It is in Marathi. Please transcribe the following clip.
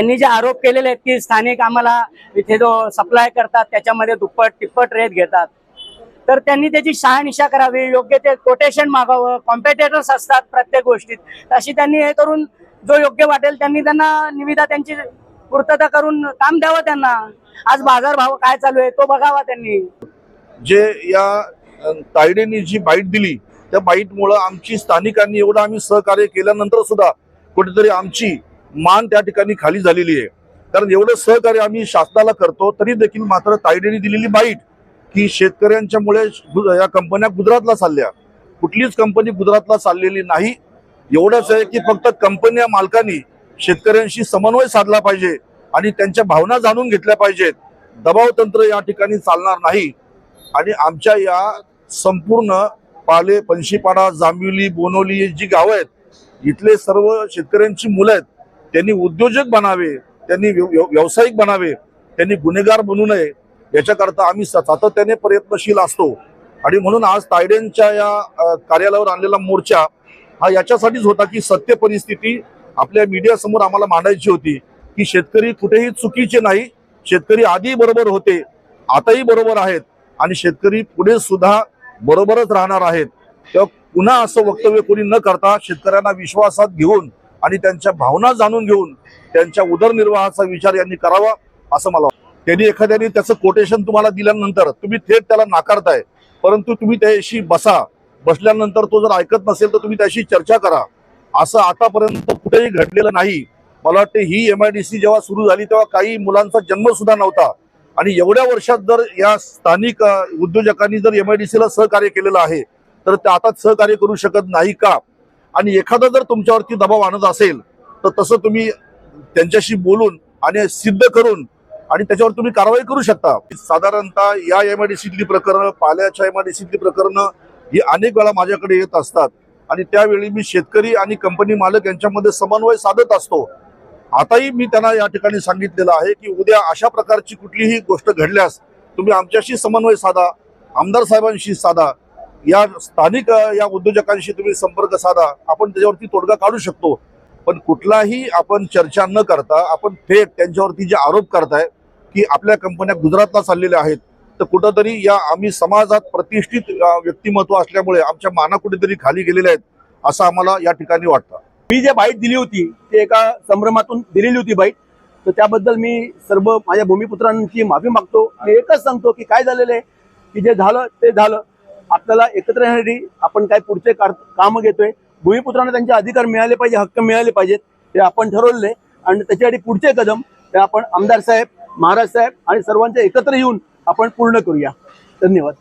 त्यांनी जे आरोप केलेले आहेत की स्थानिक आम्हाला इथे जो सप्लाय करतात त्याच्यामध्ये दुप्पट तिप्पट रेट घेतात. तर त्यांनी त्याची शहानिशा करावी योग्य ते कोटेशन मागावं कॉम्पिटेटर्स असतात प्रत्येक गोष्टीत. अशी त्यांनी हे करून जो योग्य वाटेल त्यांनी त्यांना निविदा त्यांची पूर्तता करून काम द्यावं त्यांना. आज बाजार भाव काय चालू आहे तो बघावा त्यांनी. जे या अ, तायडेनी जी बाईट दिली त्या बाईटमुळं आमची स्थानिकांनी एवढं आम्ही सहकार्य केल्यानंतर सुद्धा कुठेतरी आमची मान त्या ठिकाणी खाली झालेली आहे. कारण एवढं सहकार्य आम्ही शासनाला करतो तरी देखील मात्र तायडेनी दिलेली बाईट की शेतकऱ्यांच्यामुळे या कंपन्या गुजरातला चालल्या. कुठलीच कंपनी गुजरातला चाललेली नाही. एवढंच आहे की फक्त कंपन्या मालकांनी शेतकऱ्यांशी समन्वय साधला पाहिजे आणि त्यांच्या भावना जाणून घेतल्या पाहिजेत. दबाव तंत्र या ठिकाणी चालणार नाही. आणि आमच्या या संपूर्ण पाले पंशीपाडा जांबिवली बोनोली जी गावं आहेत इथले सर्व शेतकऱ्यांची मुलं आहेत त्यांनी उद्योजक बनावे त्यांनी व्यव- व्यव- व्यावसायिक बनावे त्यांनी गुन्हेगार बनू नये याच्याकरता आम्ही स- सातत्याने प्रयत्नशील असतो. आणि म्हणून आज तायडेंच्या या कार्यालयावर आणलेला मोर्चा हा याच्यासाठीच होता की सत्य परिस्थिती आपल्या मीडियासमोर आम्हाला मांडायची होती की शेतकरी कुठेही चुकीचे नाही शेतकरी आधी बरोबर होते आताही बरोबर आहेत आणि शेतकरी पुढे सुद्धा बरोबरच राहणार आहेत. तेव्हा पुन्हा असं वक्तव्य कोणी न करता शेतकऱ्यांना विश्वासात घेऊन आणि त्यांच्या भावना जाणून घेऊन त्यांच्या उदरनिर्वाहाचा विचार यांनी करावा असं मला वाटतं. त्यांनी एखाद्याने त्याचं कोटेशन तुम्हाला दिल्यानंतर तुम्ही थेट त्याला नाकारताय परंतु तुम्ही त्याशी बसा. बसल्यानंतर तो जर ऐकत नसेल तर तुम्ही त्याशी चर्चा करा. असं आतापर्यंत कुठेही घडलेलं नाही. मला वाटते ही एम आय डी सी जेव्हा सुरू झाली तेव्हा काही मुलांचा जन्म सुद्धा नव्हता. आणि एवढ्या वर्षात जर या स्थानिक उद्योजकांनी जर एम आय डी सीला सहकार्य केलेलं आहे तर ते आता सहकार्य करू शकत नाही का? आणि एखादा जर तुमच्यावरती दबाव आणत असेल तर तसं तुम्ही त्यांच्याशी बोलून आणि सिद्ध करून आणि त्याच्यावर तुम्ही कारवाई करू शकता. साधारणतः या एम आय डी सीतली प्रकरणं पाल्याच्या एम आय डी सीतली प्रकरणं ही अनेक वेळा माझ्याकडे येत असतात. आणि त्यावेळी मी शेतकरी आणि कंपनी मालक यांच्यामध्ये समन्वय साधत असतो. आताही मी त्यांना या ठिकाणी सांगितलेलं आहे की उद्या अशा प्रकारची कुठलीही गोष्ट घडल्यास तुम्ही आमच्याशी समन्वय साधा आमदार साहेबांशी साधा. या स्थानिक या उद्योजकांशी तुम्ही संपर्क साधा. आपण त्याच्यावरती तोडगा काढू शकतो. पण कुठलाही आपण चर्चा न करता आपण थेट त्यांच्यावरती जे आरोप करताय की आपल्या कंपन्या गुजरातला चाललेल्या आहेत तर कुठंतरी या आम्ही समाजात प्रतिष्ठित व्यक्तिमत्व असल्यामुळे आमच्या माना कुठेतरी खाली गेलेल्या आहेत असं आम्हाला या ठिकाणी वाटतं. मी जे बाईट दिली होती ते एका संभ्रमातून दिलेली होती बाईट. तर त्याबद्दल मी सर्व माझ्या भूमिपुत्रांची माफी मागतो मी एकच सांगतो की काय झालेलं आहे की जे झालं ते झालं. आपल्याला एकत्र येण्यासाठी आपण काय पुढचे काम घेतोय. भूमिपुत्रांना त्यांचे अधिकार मिळाले पाहिजे हक्क मिळाले पाहिजेत हे आपण ठरवले आणि त्याच्यासाठी पुढचे कदम ते आपण आमदार साहेब महाराज साहेब आणि सर्वांचे एकत्र येऊन आपण पूर्ण करूया. धन्यवाद.